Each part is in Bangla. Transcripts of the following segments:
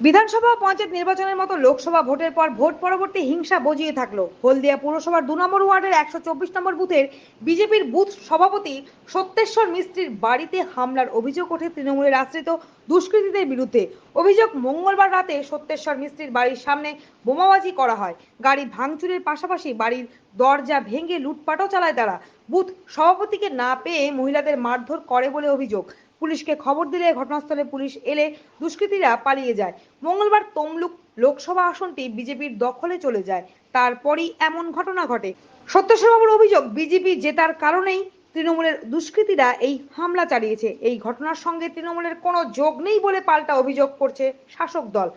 বিধানসভা পঞ্চায়েত নির্বাচনের মতো লোকসভা ভোটের পর ভোট পরবর্তী হিংসা বজিয়ে থাকল। হলদিয়া পুরসভার দু নম্বর ওয়ার্ডের একশো চব্বিশ নম্বর বুথের বিজেপির বুথ সভাপতি সত্যেশ্বর মিস্ত্রির বাড়িতে হামলার অভিযোগ ওঠে তৃণমূলের আশ্রিত দুষ্কৃতীদের বিরুদ্ধে। অভিযোগ মঙ্গলবার রাতে সত্যেশ্বর মিস্ত্রির বাড়ির সামনে বোমাবাজি করা হয়। গাড়ি ভাঙচুরের পাশাপাশি বাড়ির দরজা ভেঙে লুটপাটও চালায় তারা। বুথ সভাপতিকে না পেয়ে মহিলাদের মারধর করে বলে অভিযোগ। পুলিশকে খবর দিলে ঘটনাস্থলে পুলিশ এলে দুষ্কৃতীরা পালিয়ে যায়। মঙ্গলবার তমলুক লোকসভা আসনটি বিজেপির দখলে চলে যায়। তারপরই এমন ঘটনা ঘটে। সত্যেশ্বরবাবুর অভিযোগ, বিজেপি জেতার কারণেই তৃণমূলের দুষ্কৃতীরা এই হামলা চালিয়েছে। এই ঘটনার সঙ্গে তৃণমূলের কোনো যোগ নেই বলে পাল্টা অভিযোগ করছে শাসক দল।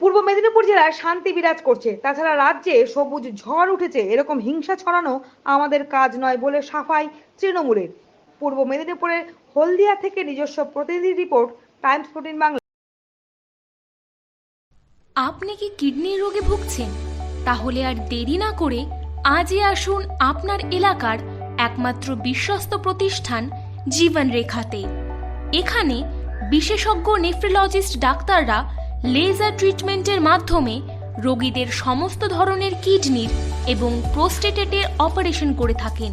পূর্ব মেদিনীপুর জেলায় শান্তি বিরাজ করছে। তাছাড়া রাজ্যে সবুজ ঝড় উঠেছে। এরকম হিংসা ছড়ানো আমাদের কাজ নয় বলে সাফাই তৃণমূলের। পূর্ব মেদিনীপুরের হলদিয়া থেকে নিজস্ব প্রতিনিধি রিপোর্ট, টাইমস ফোর্টিন বাংলা। আপনি কি কিডনি রোগে ভুগছেন? তাহলে আর দেরি না করে আজই আসুন আপনার এলাকার একমাত্র বিশ্বস্ত প্রতিষ্ঠান জীবন রেখাতে এখানে বিশেষজ্ঞ নেফ্রোলজিস্ট ডাক্তাররা লেজার ট্রিটমেন্টের মাধ্যমে রোগীদের সমস্ত ধরনের কিডনির এবং প্রোস্টেটেটের অপারেশন করে থাকেন।